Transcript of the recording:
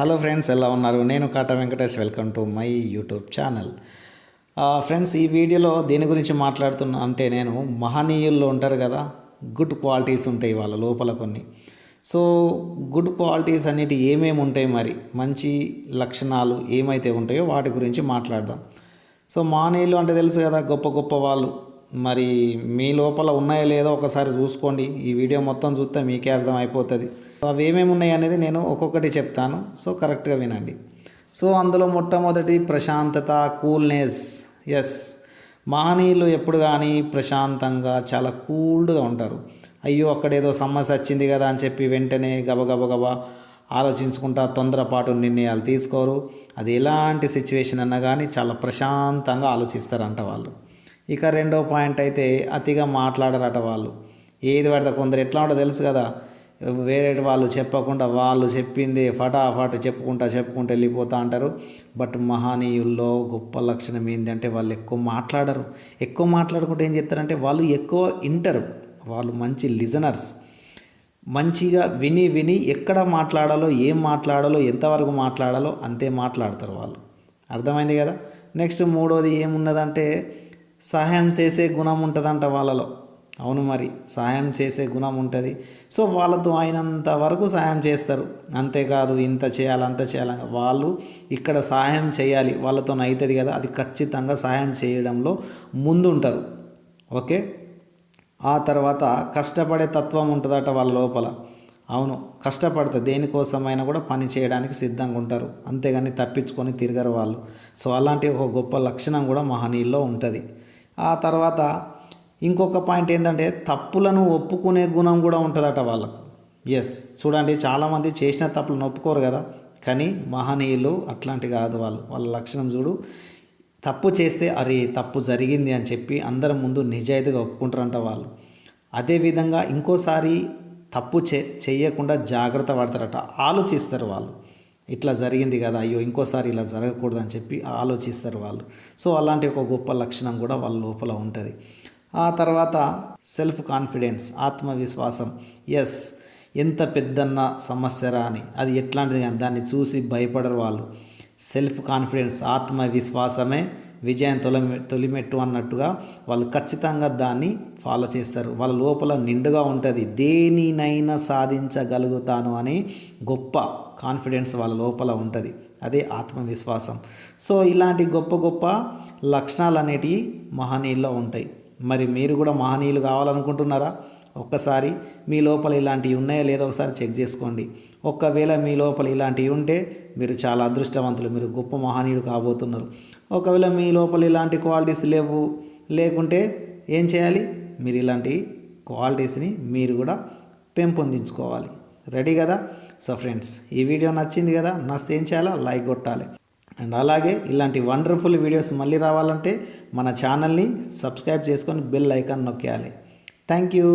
Hello friends ఎలా ఉన్నారు? నేను Kata Venkatesh welcome to my YouTube channel friends ఈ వీడియోలో దేని గురించి మాట్లాడుతున్నా అంటే నేను మహనీయుల్లో ఉంటారు కదా గుడ్ క్వాలిటీస్ ఉంటాయి వాళ్ళ లోపల కొన్ని. సో గుడ్ క్వాలిటీస్ అనేటివి ఏమేమి ఉంటాయి మరి? మంచి లక్షణాలు ఏమైతే ఉంటాయో వాటి గురించి మాట్లాడదాం. సో మహనీయులు అంటే తెలుసు కదా గొప్ప గొప్ప వాళ్ళు. మరి మీ లోపల ఉన్నాయో లేదో ఒకసారి చూసుకోండి. ఈ వీడియో మొత్తం చూస్తే మీకే అర్థం అయిపోతుంది అవి ఏమేమి ఉన్నాయి అనేది నేను ఒక్కొక్కటి చెప్తాను. సో కరెక్ట్గా వినండి. సో అందులో మొట్టమొదటి ప్రశాంతత కూల్నెస్. ఎస్ మహనీయులు ఎప్పుడు కానీ ప్రశాంతంగా చాలా కూల్డ్గా ఉంటారు. అయ్యో అక్కడేదో సమస్య వచ్చింది కదా అని చెప్పి వెంటనే గబగబగబ ఆలోచించుకుంటా తొందరపాటు నిర్ణయాలు తీసుకోరు. అది ఎలాంటి సిచ్యువేషన్ అన్నా కానీ చాలా ప్రశాంతంగా ఆలోచిస్తారంట వాళ్ళు. ఇక రెండో పాయింట్ అయితే అతిగా మాట్లాడరట వాళ్ళు. ఏది పడితే కొందరు ఎట్లా ఉంటుందో తెలుసు కదా. వేరే వాళ్ళు చెప్పకుండా వాళ్ళు చెప్పింది ఫటాఫట్ చెప్పుకుంటా చెప్పుకుంటూ వెళ్ళిపోతూ అంటారు. బట్ మహానీయుల్లో గొప్ప లక్షణం ఏంటంటే వాళ్ళు ఎక్కువ మాట్లాడరు. ఎక్కువ మాట్లాడుకుంటే ఏం చెప్తారంటే వాళ్ళు ఎక్కువ ఇంటరు. వాళ్ళు మంచి లిజనర్స్. మంచిగా విని విని ఎక్కడ మాట్లాడాలో ఏం మాట్లాడాలో ఎంతవరకు మాట్లాడాలో అంతే మాట్లాడతారు వాళ్ళు. అర్థమైంది కదా? నెక్స్ట్ మూడోది ఏమున్నదంటే సహాయం చేసే గుణం ఉంటుందంట వాళ్ళలో. అవును మరి సాయం చేసే గుణం ఉంటుంది. సో వాళ్ళతో అయినంత వరకు సహాయం చేస్తారు. అంతేకాదు ఇంత చేయాలి అంత చేయాలి. వాళ్ళు ఇక్కడ సహాయం చేయాలి వాళ్ళతో అవుతుంది కదా అది ఖచ్చితంగా సాయం చేయడంలో ముందుంటారు. ఓకే? ఆ తర్వాత కష్టపడే తత్వం ఉంటుందట వాళ్ళ లోపల. అవును కష్టపడితే దేనికోసమైనా కూడా పని చేయడానికి సిద్ధంగా ఉంటారు. అంతేగాని తప్పించుకొని తిరగరు వాళ్ళు. సో అలాంటి ఒక గొప్ప లక్షణం కూడా మహనీయుల్లో ఉంటుంది. ఆ తర్వాత ఇంకొక పాయింట్ ఏంటంటే తప్పులను ఒప్పుకునే గుణం కూడా ఉంటుందట వాళ్ళకు. ఎస్ చూడండి చాలామంది చేసిన తప్పులను ఒప్పుకోరు కదా. కానీ మహనీయులు అట్లాంటి కాదు వాళ్ళు. వాళ్ళ లక్షణం చూడు తప్పు చేస్తే అరే తప్పు జరిగింది అని చెప్పి అందరి ముందు నిజాయితీగా ఒప్పుకుంటారంట వాళ్ళు. అదేవిధంగా ఇంకోసారి తప్పు చే చేయకుండా జాగ్రత్త పడతారట. ఆలోచిస్తారు వాళ్ళు. ఇట్లా జరిగింది కదా అయ్యో ఇంకోసారి ఇలా జరగకూడదు అని చెప్పి ఆలోచిస్తారు వాళ్ళు. సో అలాంటి ఒక గొప్ప లక్షణం కూడా వాళ్ళ లోపల ఉంటుంది. ఆ తర్వాత సెల్ఫ్ కాన్ఫిడెన్స్ ఆత్మవిశ్వాసం. ఎస్ ఎంత పెద్దన్న సమస్యరా అని. అది ఎట్లాంటిది కానీ దాన్ని చూసి భయపడరు వాళ్ళు. సెల్ఫ్ కాన్ఫిడెన్స్ ఆత్మవిశ్వాసమే విజయం తొలి తొలిమెట్టు అన్నట్టుగా వాళ్ళు ఖచ్చితంగా దాన్ని ఫాలో చేస్తారు. వాళ్ళ లోపల నిండుగా ఉంటుంది. దేనినైనా సాధించగలుగుతాను అని గొప్ప కాన్ఫిడెన్స్ వాళ్ళ లోపల ఉంటుంది. అదే ఆత్మవిశ్వాసం. సో ఇలాంటి గొప్ప గొప్ప లక్షణాలు అనేటివి మహనీయుల్లో ఉంటాయి. మరి మీరు కూడా మహనీయులు కావాలనుకుంటున్నారా? ఒక్కసారి మీ లోపల ఇలాంటివి ఉన్నాయో లేదో ఒకసారి చెక్ చేసుకోండి. ఒకవేళ మీ లోపల ఇలాంటివి ఉంటే మీరు చాలా అదృష్టవంతులు మీరు గొప్ప మహనీయుడు కాబోతున్నారు. ఒకవేళ మీ లోపల ఇలాంటి క్వాలిటీస్ లేవు లేకుంటే ఏం చేయాలి? మీరు ఇలాంటి క్వాలిటీస్ని మీరు కూడా పెంపొందించుకోవాలి. రెడీ కదా? సో ఫ్రెండ్స్ ఈ వీడియో నచ్చింది కదా? నచ్చితే ఏం చేయాలా? లైక్ కొట్టాలి. అండ్ అలాగే ఇలాంటి వండర్ఫుల్ వీడియోస్ మళ్ళీ రావాలంటే మన ఛానల్ని సబ్స్క్రైబ్ చేసుకొని బెల్ ఐకాన్ నొక్కేయాలి. Thank you.